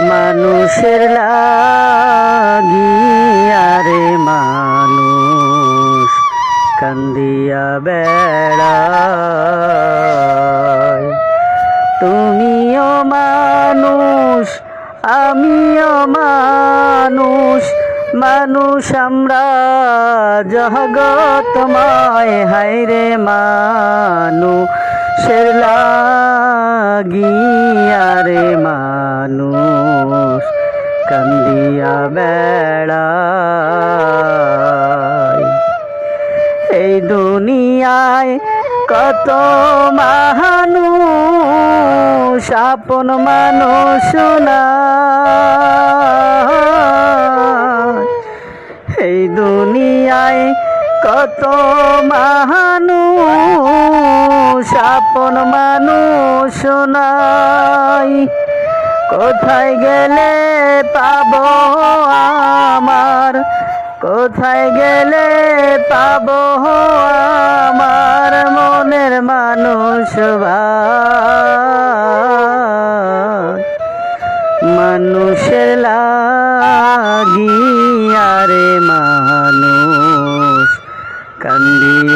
মানুষের লাগিয়ারে মানুষ কান্দিয়া বেড়ায়। তুমিও মানুষ আমিও মানুষ মানুষ আমরা জগতময় হাইরে মানুষের লাগিয়ারে মানুষ কান্দিয়া বেড়ায়। এই দুনিয়ায় কত মানুষ, আপন মানুষ না এই দুনিয়ায় কত মানুষ আপন মানুষ নাই। কোথায় গেলে পাব আমার? কোথায় গেলে পাব আমার মনের মানুষ মানুষের লাগিয়ারে মানুষ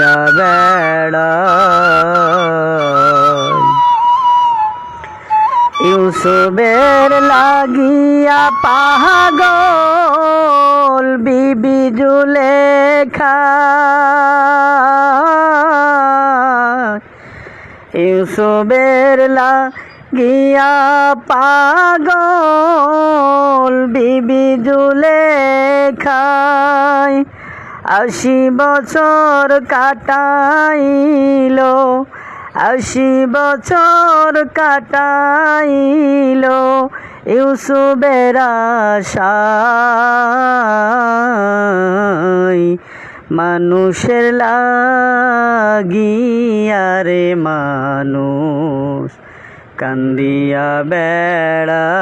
কান্দিয়া বেড়ায় ইউসুফের লাগিয়া পাগল বিবি জুলেখা ইউসুফের লাগিয়া পাগল বিবি জুলেখায় আশি বছর কাটাইল, আশি বছর কাটাইল ইউসুফের আশায়। মানুষের লাগিয়ারে মানুষ কান্দিয়া বেড়া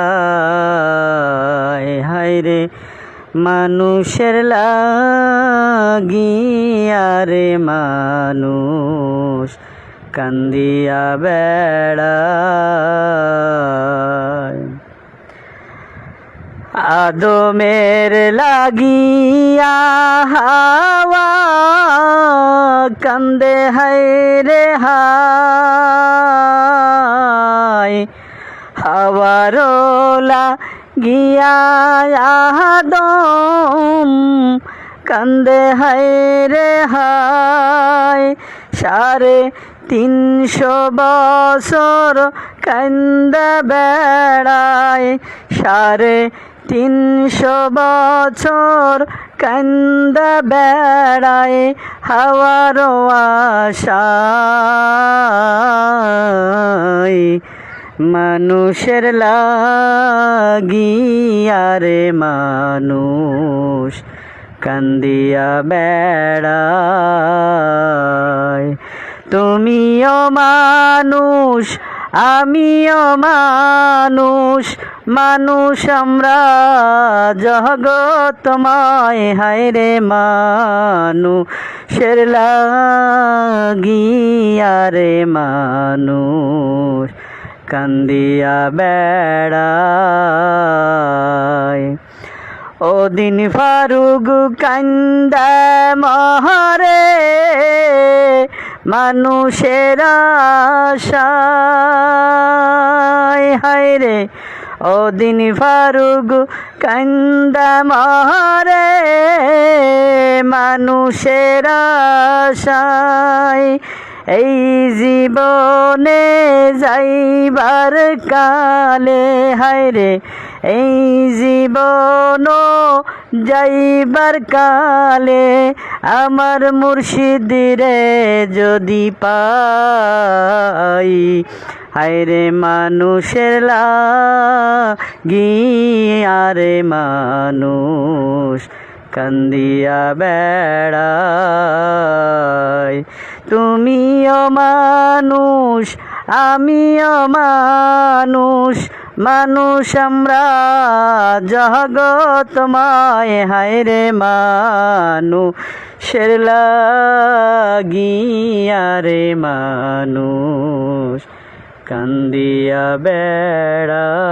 বেড়ায়। হায়রে মানুষের লাগিয়ারে মানুষ কান্দিয়া বেড়ায়। আদমের লাগিয়া হাওয়া কান্দে হায় রে হাওয়ারোলা গিয়া আদম কান্দে হায় রে হায়। সাড়ে তিনশো বছর কান্দে বেড়ায়। সাড়ে তিনশো বছর কান্দে বেড়ায় হাওয়ার আশায় মানুষের লাগিয়ারে মানুষ, কান্দিয়া বেড়ায়। তুমিও মানুষ, আমিও মানুষ মানুষ আমরা জগতময় হায়রে মানুষের লাগিয়ারে মানুষ। কান্দিয়া বেড়ায়। ও দিন ফারুক কান্দা মহরে, মানুষের হায় রে ও দিন ফারুক কান্দা মহরে, মানুষের আশায়। এই জীবনে যাইবার কালে, হায় রে, এই জীবন যাইবার কালে, আমার মুর্শিদিরে যদি পাই হায়রে মানুষের লাগিয়ারে মানুষ কান্দিয়া বেড়ায়। তুমিও মানুষ আমিও মানুষ মানুষ আমরা জগতময় হায়রে মানুষের লাগিয়ারে মানুষ। কান্দিয়া বেড়া